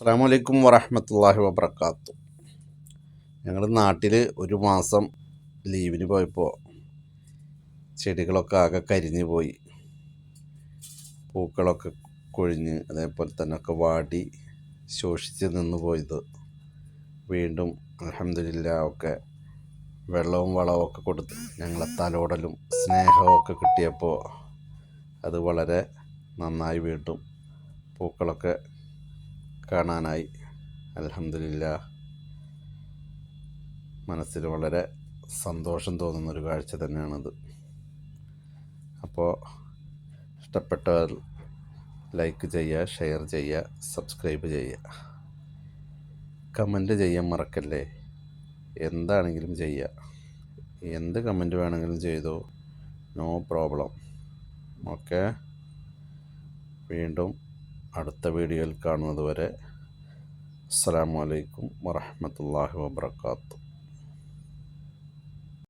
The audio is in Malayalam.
അസ്സാം വലൈക്കും വറഹമത്തല്ലാഹി വബർക്കാത്തു ഞങ്ങൾ നാട്ടിൽ ഒരു മാസം ലീവിന് പോയപ്പോൾ ചെടികളൊക്കെ ആകെ കരിഞ്ഞു പോയി. പൂക്കളൊക്കെ കൊഴിഞ്ഞ് അതേപോലെ തന്നെ ഒക്കെ വാടി ശോഷിച്ച് നിന്ന് പോയത്. വീണ്ടും അലഹമില്ല ഒക്കെ വെള്ളവും വളവും ഒക്കെ കൊടുത്ത് ഞങ്ങളെ തലോടലും സ്നേഹവും ഒക്കെ കിട്ടിയപ്പോൾ അത് വളരെ നന്നായി വീണ്ടും പൂക്കളൊക്കെ കാണാനായി. അലഹമില്ല മനസ്സിന് വളരെ സന്തോഷം തോന്നുന്നൊരു കാഴ്ച തന്നെയാണത്. അപ്പോൾ ഇഷ്ടപ്പെട്ടവർ ലൈക്ക് ചെയ്യുക ഷെയർ ചെയ്യുക സബ്സ്ക്രൈബ് ചെയ്യുക. കമന്റ് ചെയ്യാൻ മറക്കല്ലേ? എന്താണെങ്കിലും ചെയ്യുക. എന്ത് കമന്റ് വേണമെങ്കിലും ചെയ്തോ നോ പ്രോബ്ലം. ഓക്കെ? വീണ്ടും അടുത്ത വീഡിയോയിൽ കാണുന്നതുവരെ അസ്സാം വലൈക്കും വറഹമത്തല്ലാഹി